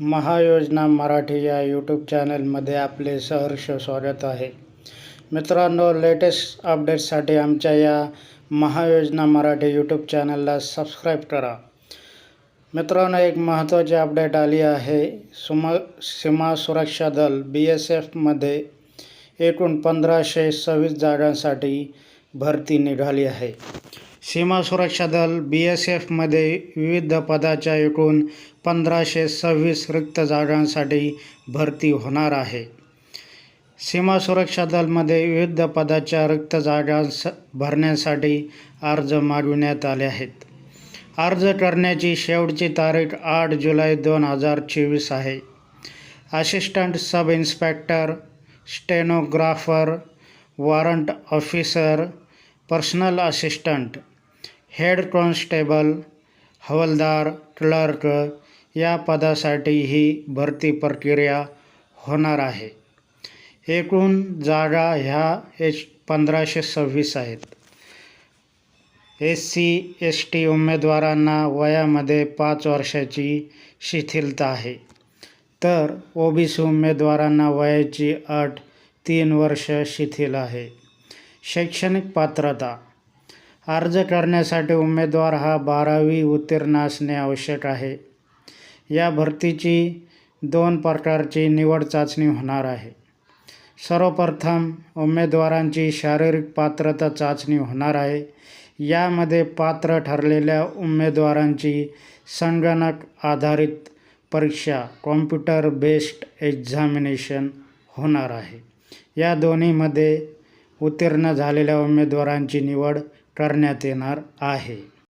महायोजना मराठी या यूट्यूब चॅनलमध्ये आपले सहर्ष स्वागत आहे. मित्रांनो लेटेस्ट अपडेट्ससाठी आमच्या या महायोजना मराठी यूट्यूब चॅनलला सबस्क्राईब करा. मित्रांनो एक महत्त्वाची अपडेट आली आहे. सुमा सीमा सुरक्षा दल बी एस एफमध्ये एकूण पंधराशे सव्वीस जागांसाठी भरती निघाली आहे. सीमा सुरक्षा दल बी एस एफमध्ये विविध पदाच्या एकूण पंधराशे सव्वीस रिक्त जागांसाठी भरती होणार आहे. सीमा सुरक्षा दलमध्ये विविध पदाच्या रिक्त जागा स भरण्यासाठी अर्ज मागविण्यात आले आहेत. अर्ज करण्याची शेवटची तारीख आठ जुलै दोन हजार चोवीस आहे. Assistant sub inspector stenographer warrant officer personal assistant head constable हवालदार क्लर्क या पदासाठी ही भरती प्रक्रिया होणार आहे. एकूण जागा ह्या एच पंधराशे सव्वीस आहेत. एस सी एस टी उमेदवारांना वयामध्ये पाच वर्षाची शिथिलता आहे. तर ओ बी सी उमेदवारांना वयाची अट तीन वर्ष शिथिल आहे. शैक्षणिक पात्रता. अर्ज करण्यासाठी उमेदवार हा बारावी उत्तीर्ण असणे आवश्यक आहे. या भरतीची दोन प्रकारची निवड चाचणी होणार आहे. सर्वप्रथम उमेदवारांची शारीरिक पात्रता चाचणी होणार आहे. यामध्ये पात्र ठरलेल्या उमेदवारांची संगणक आधारित परीक्षा कॉम्प्युटर बेस्ड एक्झामिनेशन होणार आहे. या दोन्हीमध्ये उत्तीर्ण झालेल्या उमेदवारांची निवड करण्यात येणार आहे.